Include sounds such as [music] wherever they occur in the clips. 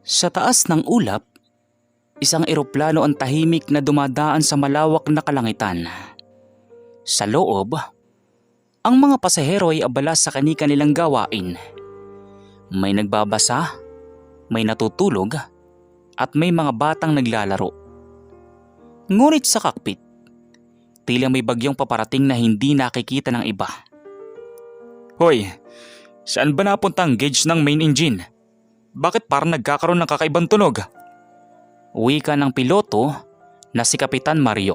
Sa taas ng ulap, isang eroplano ang tahimik na dumadaan sa malawak na kalangitan. Sa loob, ang mga pasahero ay abala sa kani-kanilang gawain. May nagbabasa, may natutulog, at may mga batang naglalaro. Ngunit sa cockpit, tila may bagyong paparating na hindi nakikita ng iba. Hoy, saan ba napunta ang gauge ng main engine? Bakit parang nagkakaroon ng kakaibang tunog? Wika ng piloto na si Kapitan Mario.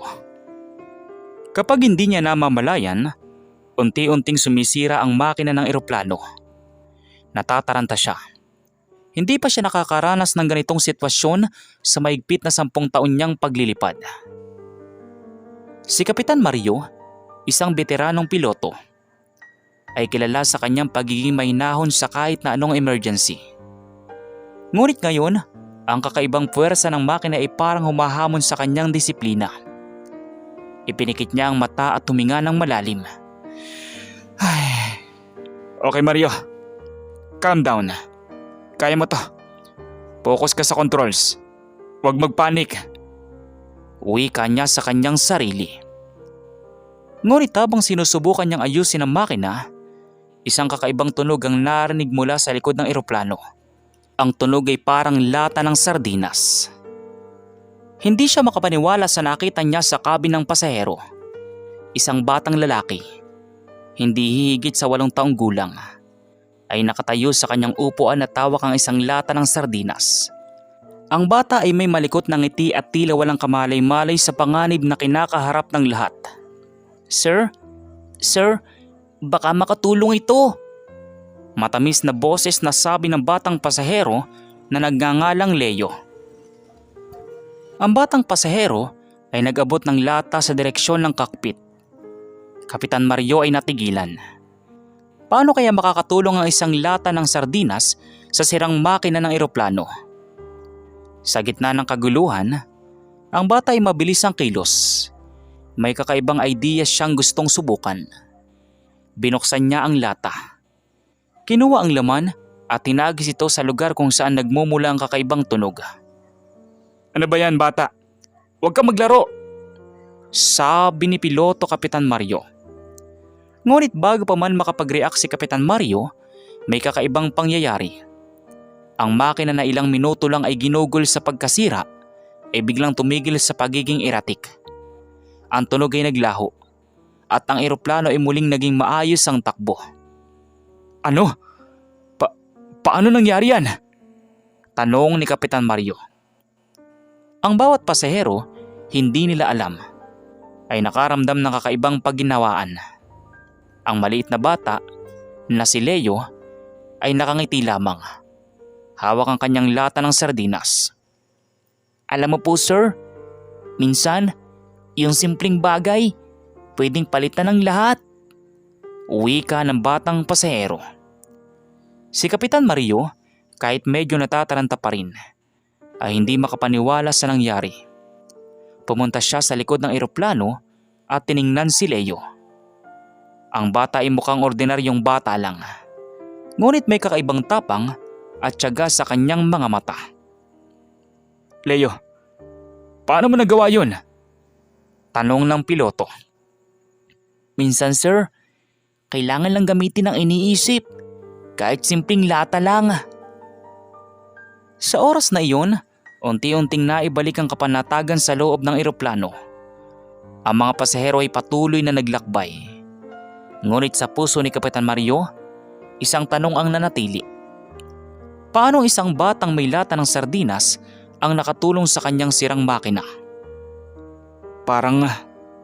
Kapag hindi niya namamalayan, unti-unting sumisira ang makina ng eroplano. Natataranta siya. Hindi pa siya nakakaranas ng ganitong sitwasyon sa maigpit na sampung taon niyang paglilipad. Si Kapitan Mario, isang veteranong piloto, ay kilala sa kanyang pagiging mahinahon sa kahit na anong emergency. Ngunit ngayon, ang kakaibang puwersa ng makina ay parang humahamon sa kanyang disiplina. Ipinikit niya ang mata at tuminga ng malalim. Ay. Okay Mario, calm down. Kaya mo to. Focus ka sa controls. Huwag magpanik. Uwi ka niya sa kanyang sarili. Ngunit habang sinusubukan niyang ayusin ang makina, isang kakaibang tunog ang narinig mula sa likod ng eroplano. Ang tunog ay parang lata ng sardinas. Hindi siya makapaniwala sa nakita niya sa kabin ng pasahero. Isang batang lalaki, hindi hihigit sa walong taong gulang, ay nakatayo sa kanyang upuan at tawak ang isang lata ng sardinas. Ang bata ay may malikot na ngiti at tila walang kamalay-malay sa panganib na kinakaharap ng lahat. Sir? Sir? Baka makatulong ito. Matamis na boses na sabi ng batang pasahero na nagngangalang Leo. Ang batang pasahero ay nag-abot ng lata sa direksyon ng cockpit. Kapitan Mario ay natigilan. Paano kaya makakatulong ang isang lata ng sardinas sa sirang makina ng eroplano? Sa gitna ng kaguluhan, ang bata ay mabilis ang kilos. May kakaibang idea siyang gustong subukan. Binuksan niya ang lata. Kinuha ang laman at tinagis ito sa lugar kung saan nagmumula ang kakaibang tunog. Ano ba yan bata? Huwag ka maglaro! Sabi ni Piloto Kapitan Mario. Ngunit bago pa man makapag-react si Kapitan Mario, may kakaibang pangyayari. Ang makina na ilang minuto lang ay ginugol sa pagkasira ay biglang tumigil sa pagiging erratic. Ang tunog ay naglaho at ang eroplano ay muling naging maayos ang takbo. Ano? Pa paano nangyari yan? Tanong ni Kapitan Mario. Ang bawat pasahero, hindi nila alam, ay nakaramdam ng kakaibang pagginawaan. Ang maliit na bata na si Leo ay nakangiti lamang. Hawak ang kanyang lata ng sardinas. Alam mo po sir, minsan yung simpleng bagay pwedeng palitan ng lahat. Uwi ka ng batang pasahero. Si Kapitan Mario, kahit medyo natataranta pa rin, ay hindi makapaniwala sa nangyari. Pumunta siya sa likod ng eroplano at tiningnan si Leo. Ang bata ay mukhang ordinaryong bata lang. Ngunit may kakaibang tapang at tiyaga sa kanyang mga mata. Leo, paano mo nagawa yun? Tanong ng piloto. Minsan sir, kailangan lang gamitin ang iniisip. Kahit simpleng lata lang. Sa oras na iyon, unti-unting naibalik ang kapanatagan sa loob ng eroplano. Ang mga pasahero ay patuloy na naglakbay. Ngunit sa puso ni Kapitan Mario, isang tanong ang nanatili. Paano isang batang may lata ng sardinas ang nakatulong sa kanyang sirang makina? Parang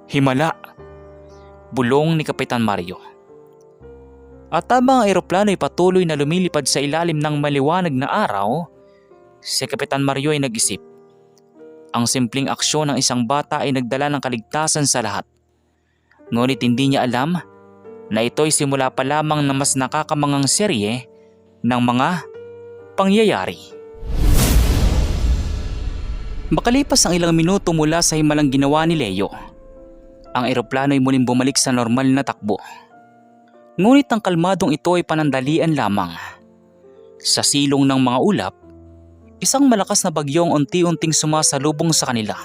himala. Bulong ni Kapitan Mario. At habang ang eroplano ay patuloy na lumilipad sa ilalim ng maliwanag na araw, si Kapitan Mario ay nag-isip. Ang simpleng aksyon ng isang bata ay nagdala ng kaligtasan sa lahat. Ngunit hindi niya alam na ito'y simula pa lamang na mas nakakamangang serye ng mga pangyayari. Makalipas ang ilang minuto mula sa himalang ginawa ni Leo, ang eroplano ay muling bumalik sa normal na takbo. Ngunit ang kalmadong ito ay panandalian lamang. Sa silong ng mga ulap, Isang malakas na bagyong unti-unting sumasalubong sa kanila.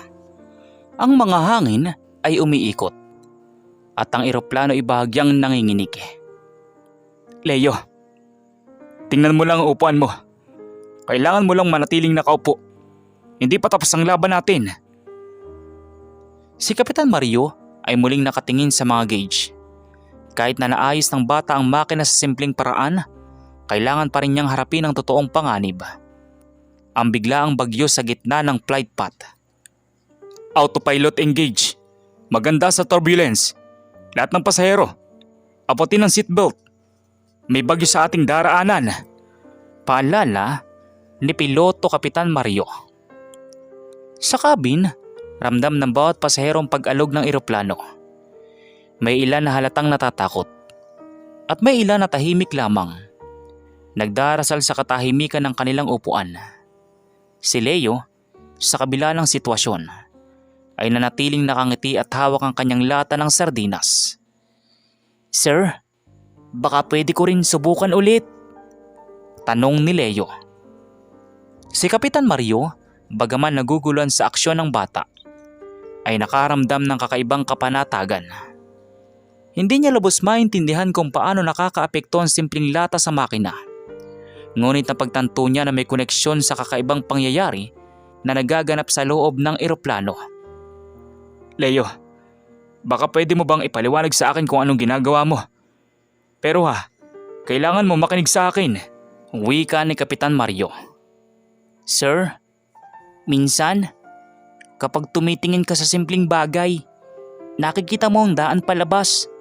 Ang mga hangin ay umiikot at ang eroplano ay bahagyang nanginginig. Leo, tingnan mo lang ang upuan mo. Kailangan mo lang manatiling nakaupo. Hindi pa tapos ang laban natin. Si Kapitan Mario ay muling nakatingin sa mga gauge. Kahit na naayos ng bata ang makina sa simpleng paraan, kailangan pa rin niyang harapin ang totoong panganib. Ang biglaang bagyo sa gitna ng flight path. Autopilot engage. Maganda sa turbulence. Lahat ng pasahero. Apotin ang seatbelt. May bagyo sa ating daraanan. Paalala ni Piloto Kapitan Mario. Sa cabin, ramdam ng bawat pasaherong pag-alog ng eroplano. May ilan na halatang natatakot. At may ilan na tahimik lamang. Nagdarasal sa katahimikan ng kanilang upuan. Si Leo, sa kabila ng sitwasyon, ay nanatiling nakangiti at hawak ang kanyang lata ng sardinas. Sir, baka pwede ko rin subukan ulit. Tanong ni Leo. Si Kapitan Mario, bagaman naguguluhan sa aksyon ng bata, ay nakaramdam ng kakaibang kapanatagan. Hindi niya lubos maintindihan kung paano nakakaapekto ang simpleng lata sa makina. Ngunit napagtanto niya na may koneksyon sa kakaibang pangyayari na nagaganap sa loob ng eroplano. Leo, baka pwede mo bang ipaliwanag sa akin kung anong ginagawa mo? Pero ha, kailangan mo makinig sa akin. Wika ni Kapitan Mario. Sir, minsan, kapag tumitingin ka sa simpleng bagay, nakikita mo ang daan palabas.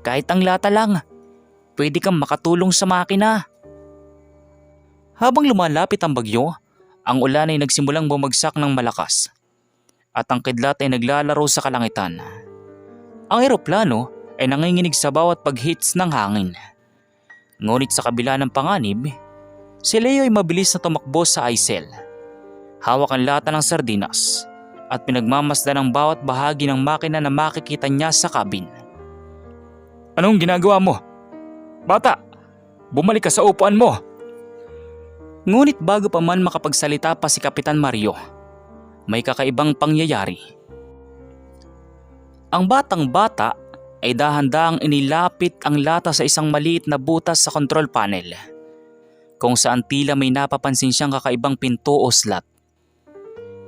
Kahit ang lata lang, pwede kang makatulong sa makina. Habang lumalapit ang bagyo, ang ulan ay nagsimulang bumagsak ng malakas at ang kidlat ay naglalaro sa kalangitan. Ang eroplano ay nanginginig sa bawat pag-hits ng hangin. Ngunit sa kabila ng panganib, si Leo ay mabilis na tumakbo sa ISL. Hawak ang lata ng sardinas at pinagmamasdan ang bawat bahagi ng makina na makikita niya sa cabin. Anong ginagawa mo? Bata, bumalik ka sa upuan mo. Ngunit bago pa man makapagsalita pa si Kapitan Mario, may kakaibang pangyayari. Ang batang bata ay dahan-dahang inilapit ang lata sa isang maliit na butas sa control panel kung saan tila may napapansin siyang kakaibang pinto o slot.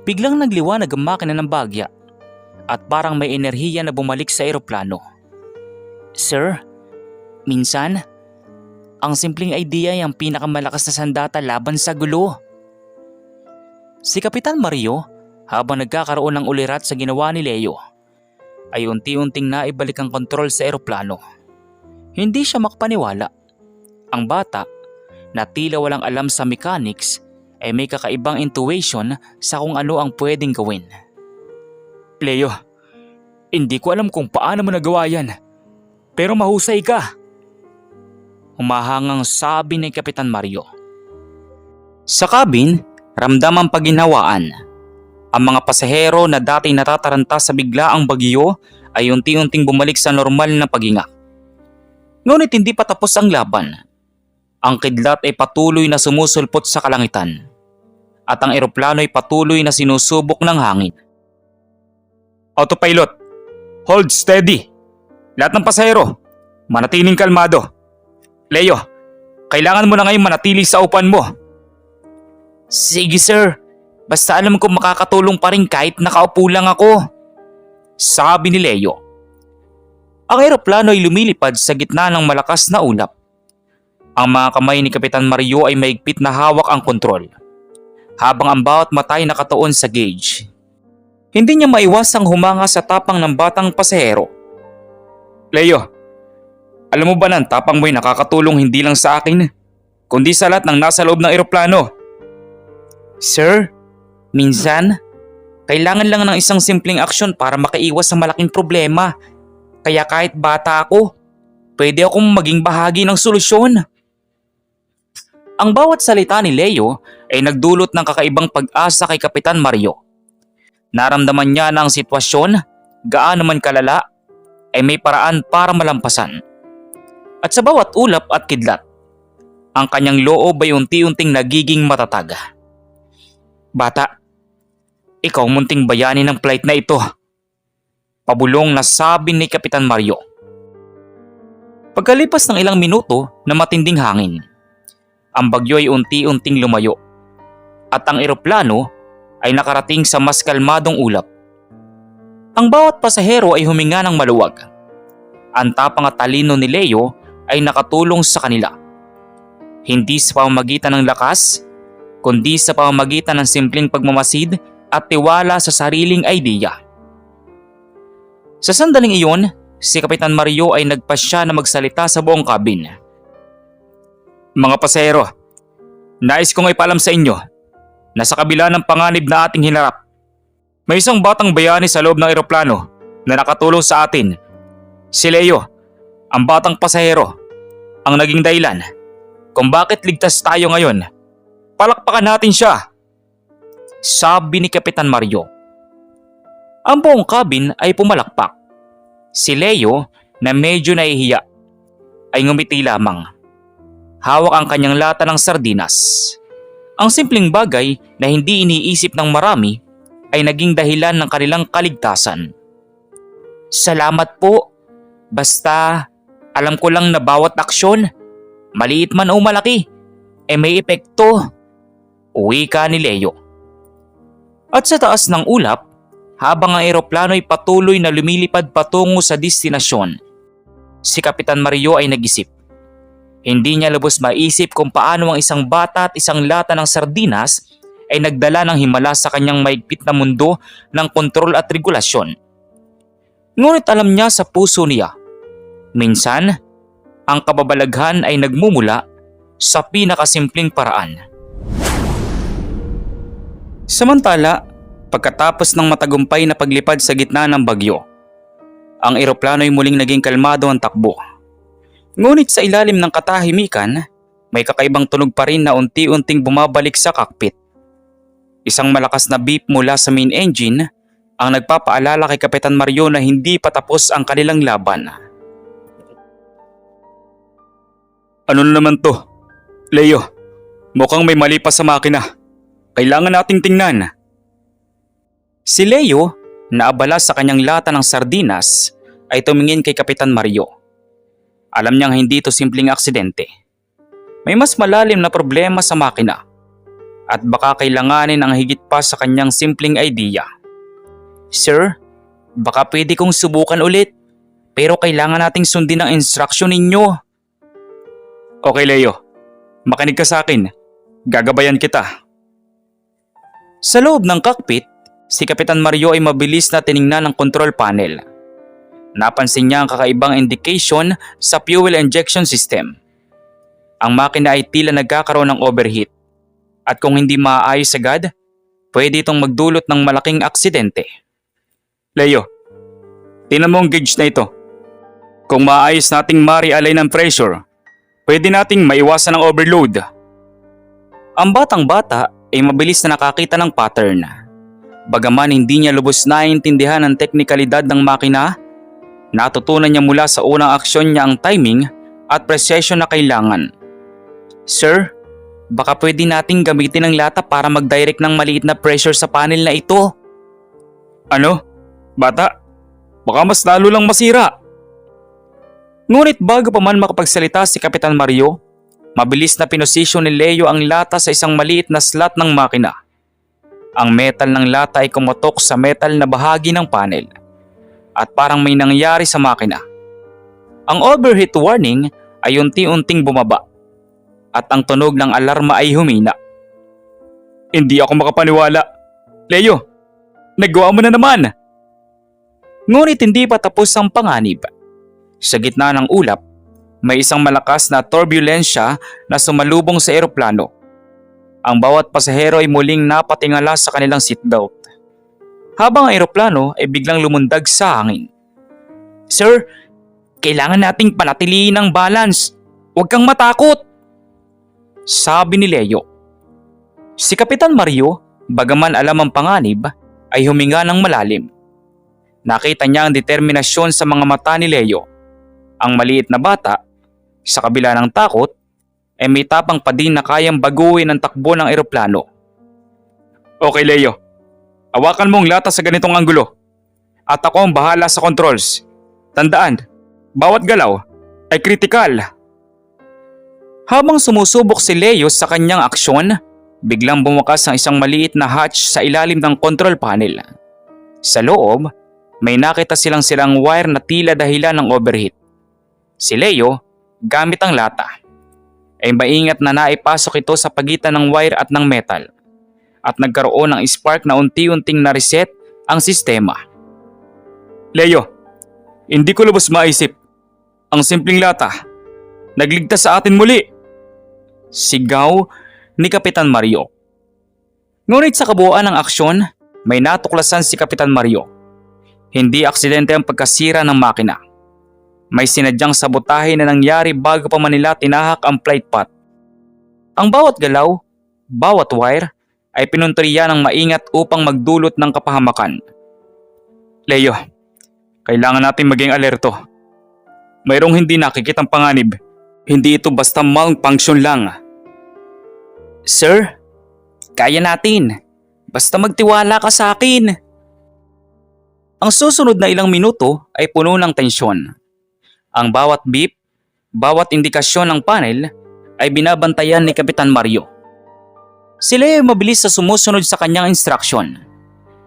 Biglang nagliwanag ang makina ng bagya at parang may enerhiya na bumalik sa eroplano. Sir, minsan, ang simpleng idea ay ang pinakamalakas na sandata laban sa gulo. Si Kapitan Mario, habang nagkakaroon ng ulirat sa ginawa ni Leo, ay unti-unting naibalik ang kontrol sa eroplano. Hindi siya makapaniwala. Ang bata, na tila walang alam sa mechanics, ay may kakaibang intuition sa kung ano ang pwedeng gawin. Leo, hindi ko alam kung paano mo nagawa yan. Pero mahusay ka. Humahangang sabi ni Kapitan Mario. Sa cabin, ramdam ang paginhawaan. Ang mga pasahero na dati natataranta sa biglaang bagyo ay unti-unting bumalik sa normal na paghinga. Ngunit hindi pa tapos ang laban. Ang kidlat ay patuloy na sumusulpot sa kalangitan at ang eroplano ay patuloy na sinusubok ng hangin. Autopilot, hold steady. Lahat ng pasahero, manatiling kalmado. Leo, kailangan mo na ngayon manatili sa upan mo. Sige sir, basta alam ko makakatulong pa rin kahit nakaupo lang ako. Sabi ni Leo. Ang eroplano ay lumilipad sa gitna ng malakas na ulap. Ang mga kamay ni Kapitan Mario ay maigpit na hawak ang kontrol. Habang ang bawat matay nakatuon sa gauge. Hindi niya maiwasang humanga sa tapang ng batang pasahero. Leo, alam mo ba ng tapang mo'y nakakatulong hindi lang sa akin, kundi sa lahat ng nasa loob ng eroplano? Sir, minsan, kailangan lang ng isang simpleng aksyon para makaiwas sa malaking problema. Kaya kahit bata ako, pwede akong maging bahagi ng solusyon. Ang bawat salita ni Leo ay nagdulot ng kakaibang pag-asa kay Kapitan Mario. Naramdaman niya na ang sitwasyon, gaano man kalala, ay may paraan para malampasan. At sa bawat ulap at kidlat, ang kanyang loob ay unti-unting nagiging matatag. Bata, ikaw munting bayani ng flight na ito. Pabulong na sabi ni Kapitan Mario. Pagkalipas ng ilang minuto na matinding hangin, ang bagyo ay unti-unting lumayo at ang eroplano ay nakarating sa mas kalmadong ulap. Ang bawat pasahero ay huminga ng maluwag. Ang tapang at talino ni Leo ay nakatulong sa kanila. Hindi sa pamamagitan ng lakas, kundi sa pamamagitan ng simpleng pagmamasid at tiwala sa sariling idea. Sa sandaling iyon, si Kapitan Mario ay nagpasya na magsalita sa buong cabin. Mga pasahero, nais kong ipalam sa inyo na sa kabila ng panganib na ating hinarap, may isang batang bayani sa loob ng eroplano na nakatulong sa atin. Si Leo, ang batang pasahero, ang naging dahilan kung bakit ligtas tayo ngayon. Palakpakan natin siya! Sabi ni Kapitan Mario. Ang buong cabin ay pumalakpak. Si Leo na medyo nahihiya ay ngumiti lamang. Hawak ang kanyang lata ng sardinas. Ang simpleng bagay na hindi iniisip ng marami ay naging dahilan ng kanilang kaligtasan. Salamat po. Basta alam ko lang na bawat aksyon, maliit man o malaki, eh may epekto. Uwi ka ni Leo. At sa taas ng ulap, habang ang eroplano ay patuloy na lumilipad patungo sa destinasyon, si Kapitan Mario ay nag-isip. Hindi niya lubos maisip kung paano ang isang bata at isang lata ng sardinas ay nagdala ng himala sa kanyang maigpit na mundo ng kontrol at regulasyon. Ngunit alam niya sa puso niya, minsan, ang kababalaghan ay nagmumula sa pinakasimpleng paraan. Samantala, pagkatapos ng matagumpay na paglipad sa gitna ng bagyo, ang eroplano ay muling naging kalmado ang takbo. Ngunit sa ilalim ng katahimikan, may kakaibang tunog pa rin na unti-unting bumabalik sa cockpit. Isang malakas na beep mula sa main engine ang nagpapaalala kay Kapitan Mario na hindi pa tapos ang kanilang laban. Ano na naman to? Leo, mukhang may mali pa sa makina. Kailangan nating tingnan. Si Leo, na abala sa kanyang lata ng sardinas, ay tumingin kay Kapitan Mario. Alam niyang hindi ito simpleng aksidente. May mas malalim na problema sa makina at baka kailanganin ang higit pa sa kanyang simpleng idea. Sir, baka pwede kong subukan ulit pero kailangan nating sundin ang instruction ninyo. Okay Leo, makinig ka sa akin. Gagabayan kita. Sa loob ng cockpit, si Kapitan Mario ay mabilis na tiningnan ang control panel. Napansin niya ang kakaibang indication sa fuel injection system. Ang makina ay tila nagkakaroon ng overheat at kung hindi maayos agad, pwede itong magdulot ng malaking aksidente. Leo, tinan mo ang gauge na ito. Kung maayos nating ma-realign ang pressure, pwede nating maiwasan ang overload. Ang batang bata ay mabilis na nakakita ng pattern. Bagaman hindi niya lubos naiintindihan ang teknikalidad ng makina, natutunan niya mula sa unang aksyon niya ang timing at precision na kailangan. Sir, baka pwede nating gamitin ang lata para mag-direct ng maliit na pressure sa panel na ito. Ano? Bata? Baka mas lalo lang masira. Ngunit bago pa man makapagsalita si Kapitan Mario, mabilis na pinosisyon ni Leo ang lata sa isang maliit na slot ng makina. Ang metal ng lata ay kumotok sa metal na bahagi ng panel at parang may nangyari sa makina. Ang overheat warning ay unti-unting bumaba at ang tunog ng alarma ay humina. Hindi ako makapaniwala. Leo, nagawa mo na naman! Ngunit hindi pa tapos ang panganib. Sa gitna ng ulap, may isang malakas na turbulensya na sumalubong sa eroplano. Ang bawat pasahero ay muling napatingala sa kanilang seatbelt. Habang ang eroplano ay biglang lumundag sa hangin. Sir, kailangan nating panatilihin ang balance. Huwag kang matakot! Sabi ni Leo. Si Kapitan Mario, bagaman alam ang panganib, ay huminga ng malalim. Nakita niya ang determinasyon sa mga mata ni Leo. Ang maliit na bata, sa kabila ng takot, ay may tapang pa din na kayang baguhin ang takbo ng eroplano. Okay, Leo. Awakan mo ang lata sa ganitong anggulo. At ako ang bahala sa controls. Tandaan, bawat galaw ay kritikal. Habang sumusubok si Leo sa kanyang aksyon, biglang bumukas ang isang maliit na hatch sa ilalim ng control panel. Sa loob, may nakita silang silang wire na tila dahilan ng overheat. Si Leo, gamit ang lata, ay maingat na naipasok ito sa pagitan ng wire at ng metal at nagkaroon ng spark na unti-unting na-reset ang sistema. Leo, hindi ko lubos maisip. Ang simpleng lata, nagligtas sa atin muli. Sigaw ni Kapitan Mario. Ngunit sa kabuuan ng aksyon, may natuklasan si Kapitan Mario. Hindi aksidente ang pagkasira ng makina. May sinadyang sabotahe na nangyari bago pa man nila tinahak ang flight path. Ang bawat galaw, bawat wire, ay pinunteriya ng maingat upang magdulot ng kapahamakan. Leo, kailangan natin maging alerto. Mayroong hindi nakikitang panganib. Hindi ito basta malfunction lang. Sir, kaya natin. Basta magtiwala ka sa akin. Ang susunod na ilang minuto ay puno ng tensyon. Ang bawat beep, bawat indikasyon ng panel ay binabantayan ni Kapitan Mario. Sila ay mabilis sa sumusunod sa kanyang instruksyon.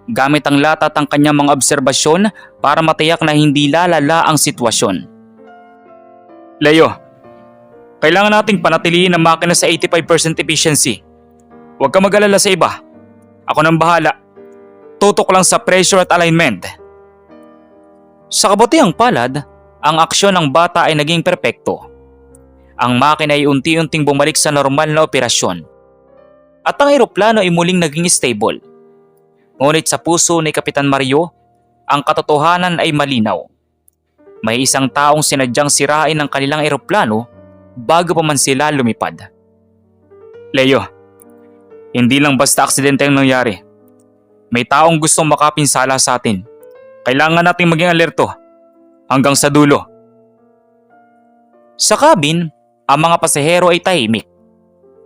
Gamit ang lata at ang kanyang mga obserbasyon para matiyak na hindi lalala ang sitwasyon. Leo, kailangan nating panatiliin ang makina sa 85% efficiency. Huwag ka mag-alala sa iba. Ako nang bahala. Tutok lang sa pressure at alignment. Sa kabutihang palad, ang aksyon ng bata ay naging perpekto. Ang makina ay unti-unting bumalik sa normal na operasyon. At ang eroplano ay muling naging stable. Ngunit sa puso ni Kapitan Mario, ang katotohanan ay malinaw. May isang taong sinadyang sirain ng kanilang eroplano bago pa man sila lumipad. Leo, hindi lang basta aksidente ang nangyari. May taong gustong makapinsala sa atin. Kailangan nating maging alerto hanggang sa dulo. Sa cabin, ang mga pasahero ay tahimik.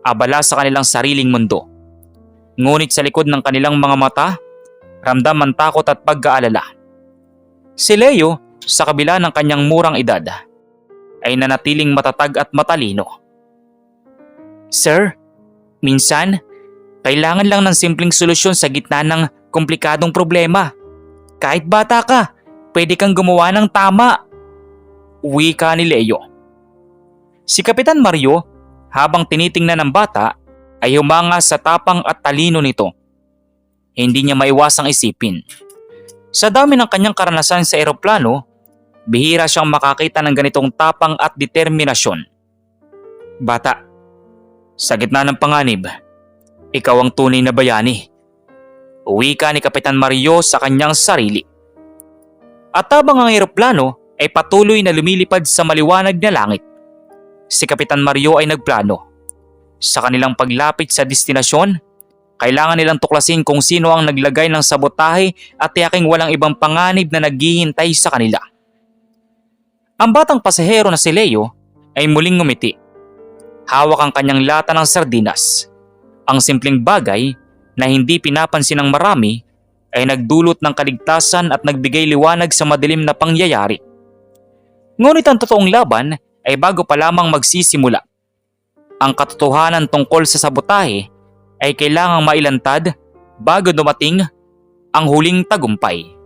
Abala sa kanilang sariling mundo. Ngunit sa likod ng kanilang mga mata, ramdam ang takot at pag-aalala. Si Leo, sa kabila ng kanyang murang edad, ay nanatiling matatag at matalino. Sir, minsan, kailangan lang ng simpleng solusyon sa gitna ng komplikadong problema. Kahit bata ka, pwede kang gumawa ng tama. Wika ni Leo. Si Kapitan Mario, habang tinitingnan ng bata, ay humanga sa tapang at talino nito. Hindi niya maiwasang isipin. Sa dami ng kanyang karanasan sa eroplano, bihira siyang makakita ng ganitong tapang at determinasyon. Bata, sa gitna ng panganib, ikaw ang tunay na bayani. Uwi ka ni Kapitan Mario sa kanyang sarili. At habang ang eroplano ay patuloy na lumilipad sa maliwanag na langit, si Kapitan Mario ay nagplano. Sa kanilang paglapit sa destinasyon, kailangan nilang tuklasin kung sino ang naglagay ng sabotahe at tiyaking walang ibang panganib na naghihintay sa kanila. Ang batang pasahero na si Leo ay muling ngumiti. Hawak ang kanyang lata ng sardinas. Ang simpleng bagay na hindi pinapansin ng marami ay nagdulot ng kaligtasan at nagbigay liwanag sa madilim na pangyayari. Ngunit ang totoong laban ay bago pa lamang magsisimula. Ang katotohanan tungkol sa sabotahe ay kailangang mailantad bago dumating ang huling tagumpay.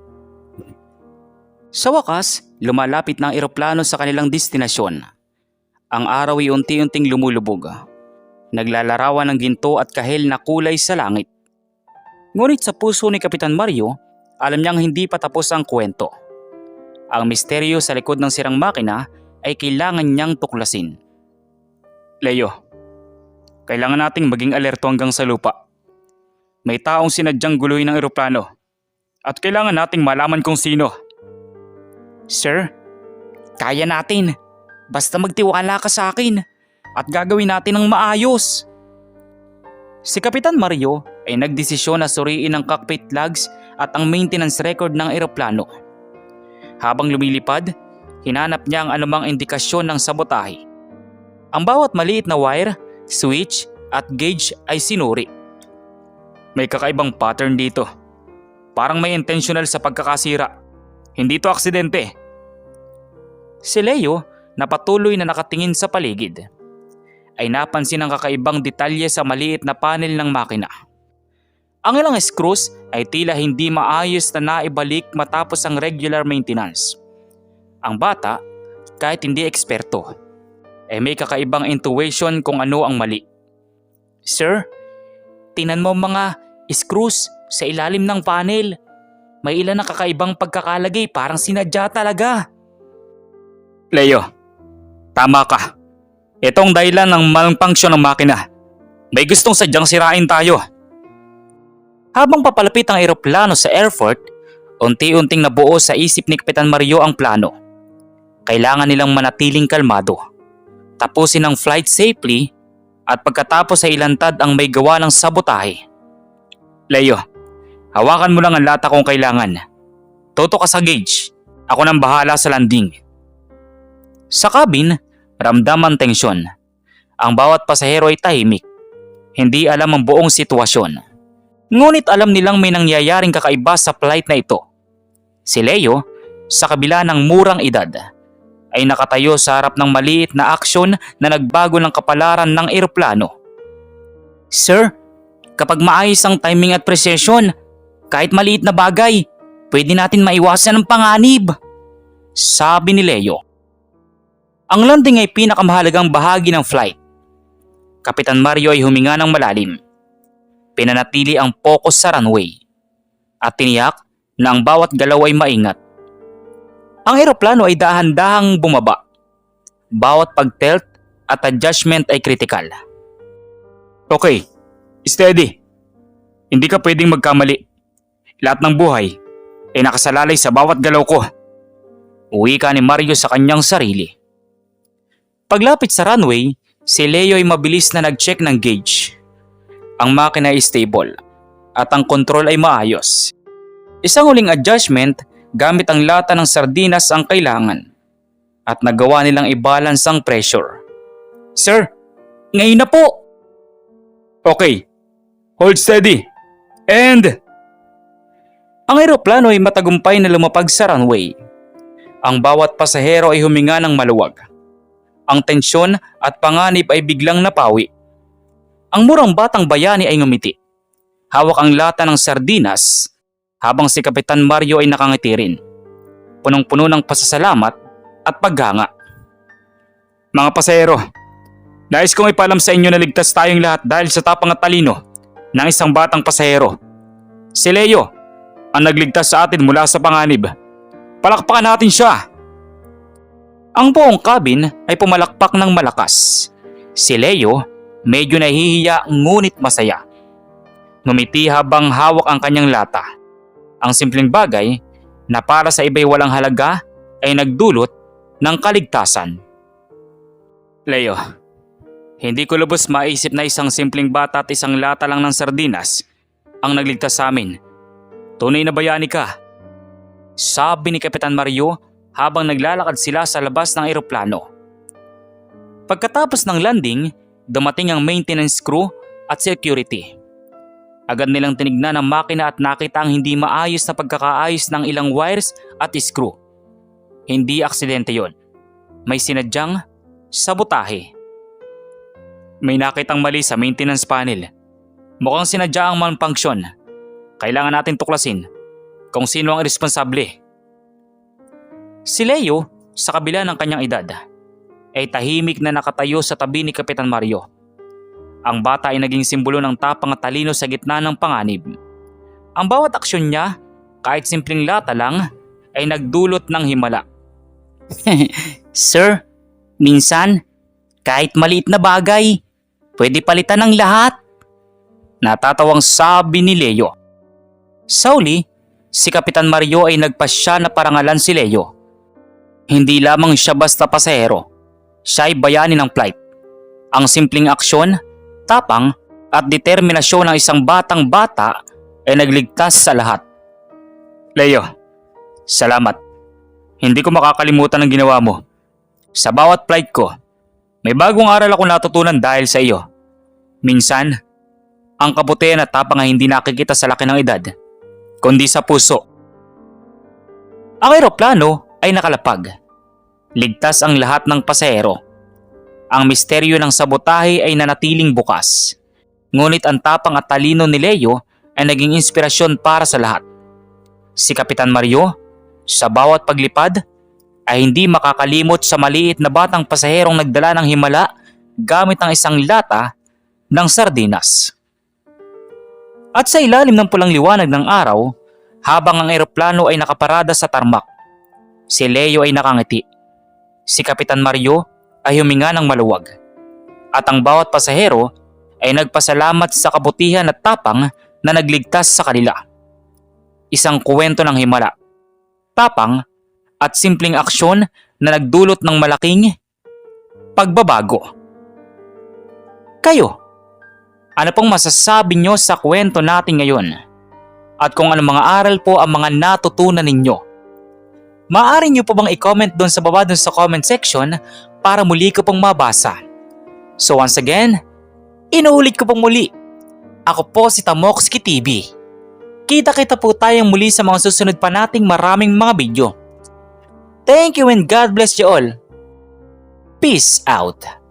Sa wakas, lumalapit na ang eroplano sa kanilang destinasyon. Ang araw ay unti-unting lumulubog. Naglalarawan ng ginto at kahel na kulay sa langit. Ngunit sa puso ni Kapitan Mario, alam niyang hindi pa tapos ang kwento. Ang misteryo sa likod ng sirang makina ay kailangan niyang tuklasin. Leo, kailangan nating maging alerto hanggang sa lupa. May taong sinadyang guluhin ng eroplano at kailangan nating malaman kung sino. Sir, kaya natin. Basta magtiwala ka sa akin at gagawin natin ng maayos. Si Kapitan Mario ay nagdesisyon na suriin ang cockpit logs at ang maintenance record ng eroplano. Habang lumilipad, hinanap niya ang anumang indikasyon ng sabotahe. Ang bawat maliit na wire, switch at gauge ay sinuri. May kakaibang pattern dito. Parang may intentional sa pagkakasira. Hindi to aksidente. Si Leo, na patuloy na nakatingin sa paligid, ay napansin ang kakaibang detalye sa maliit na panel ng makina. Ang ilang screws ay tila hindi maayos na naibalik matapos ang regular maintenance. Ang bata, kahit hindi eksperto, ay may kakaibang intuition kung ano ang mali. Sir, tinan mo mga screws sa ilalim ng panel. May ilan na kakaibang pagkakalagay parang sinadya talaga. Leo, tama ka. Ito ang dahilan ng malfunction ng makina. May gustong sadyang sirain tayo. Habang papalapit ang eroplano sa airport, unti-unting nabuo sa isip ni Kapitan Mario ang plano. Kailangan nilang manatiling kalmado. Tapusin ang flight safely at pagkatapos ay ilantad ang may gawa ng sabotahe. Leo, hawakan mo lang ang lata kung kailangan. Toto ka sa gauge. Ako nang bahala sa landing. Sa cabin, ramdam ang tensyon. Ang bawat pasahero ay tahimik. Hindi alam ang buong sitwasyon. Ngunit alam nilang may nangyayaring kakaiba sa flight na ito. Si Leo, sa kabila ng murang edad, ay nakatayo sa harap ng maliit na aksyon na nagbago ng kapalaran ng eroplano. Sir, kapag maayos ang timing at precision, kahit maliit na bagay, pwede natin maiwasan ang panganib. Sabi ni Leo. Ang landing ay pinakamahalagang bahagi ng flight. Kapitan Mario ay huminga ng malalim. Pinanatili ang focus sa runway. At tiniyak na ang bawat galaw ay maingat. Ang eroplano ay dahan-dahang bumaba. Bawat pag-tilt at adjustment ay kritikal. Okay, steady. Hindi ka pwedeng magkamali. Lahat ng buhay ay nakasalalay sa bawat galaw ko. Uwi ka ni Mario sa kanyang sarili. Paglapit sa runway, si Leo ay mabilis na nag-check ng gauge. Ang makina ay stable at ang control ay maayos. Isang uling adjustment gamit ang lata ng sardinas ang kailangan at nagawa nilang i-balance ang pressure. Sir, ngayon na po! Okay, hold steady. And... Ang eroplano ay matagumpay na lumapag sa runway. Ang bawat pasahero ay huminga ng maluwag. Ang tensyon at panganib ay biglang napawi. Ang murang batang bayani ay ngumiti. Hawak ang lata ng sardinas habang si Kapitan Mario ay nakangiti rin. Punong-puno ng pasasalamat at paghanga. Mga pasahero, nais kong ipalam sa inyo na ligtas tayong lahat dahil sa tapang at talino ng isang batang pasahero. Si Leo, ang nagligtas sa atin mula sa panganib. Palakpakan natin siya! Ang buong cabin ay pumalakpak ng malakas. Si Leo, medyo nahihiya ngunit masaya. Ngumiti habang hawak ang kanyang lata. Ang simpleng bagay na para sa iba'y walang halaga ay nagdulot ng kaligtasan. Leo, hindi ko lubos maisip na isang simpleng bata at isang lata lang ng sardinas ang nagligtas sa amin. Tunay na bayani ka. Sabi ni Kapitan Mario habang naglalakad sila sa labas ng eroplano. Pagkatapos ng landing, dumating ang maintenance crew at security. Agad nilang tinignan ang makina at nakita ang hindi maayos na pagkakaayos ng ilang wires at screw. Hindi aksidente yon. May sinadyang sabotahe. May nakitang mali sa maintenance panel. Mukhang sinadya ang malfunction. Kailangan natin tuklasin kung sino ang responsable. Si Leo, sa kabila ng kanyang edad, ay tahimik na nakatayo sa tabi ni Kapitan Mario. Ang bata ay naging simbolo ng tapang at talino sa gitna ng panganib. Ang bawat aksyon niya, kahit simpleng lata lang, ay nagdulot ng himala. [laughs] Sir, minsan, kahit maliit na bagay, pwede palitan ng lahat. Natatawang sabi ni Leo. Sauli, si Kapitan Mario ay nagpasya na parangalan si Leo. Hindi lamang siya basta pasahero, siya ay bayani ng flight. Ang simpleng aksyon, tapang at determinasyon ng isang batang bata ay nagligtas sa lahat. Leo, salamat. Hindi ko makakalimutan ang ginawa mo. Sa bawat flight ko, may bagong aral ako natutunan dahil sa iyo. Minsan, Ang kabutihan at tapang ay hindi nakikita sa laki ng edad, kundi sa puso. Ang eroplano ay nakalapag. Ligtas ang lahat ng pasahero. Ang misteryo ng sabotahe ay nanatiling bukas. Ngunit ang tapang at talino ni Leo ay naging inspirasyon para sa lahat. Si Kapitan Mario, sa bawat paglipad, ay hindi makakalimot sa maliit na batang pasaherong nagdala ng himala gamit ang isang lata ng sardinas. At sa ilalim ng pulang liwanag ng araw, habang ang eroplano ay nakaparada sa tarmac, si Leo ay nakangiti. Si Kapitan Mario ay huminga ng maluwag. At ang bawat pasahero ay nagpasalamat sa kabutihan at tapang na nagligtas sa kanila. Isang kuwento ng himala, tapang at simpleng aksyon na nagdulot ng malaking pagbabago. Kayo, ano pong masasabi nyo sa kwento natin ngayon? At kung ano mga aral po ang mga natutunan ninyo? Maaari nyo po bang i-comment doon sa baba doon sa comment section para muli ko pong mabasa? So once again, inuulit ko pong muli. Ako po si Tamoxki TV. Kita-kita po tayong muli sa mga susunod pa nating maraming mga video. Thank you and God bless you all. Peace out.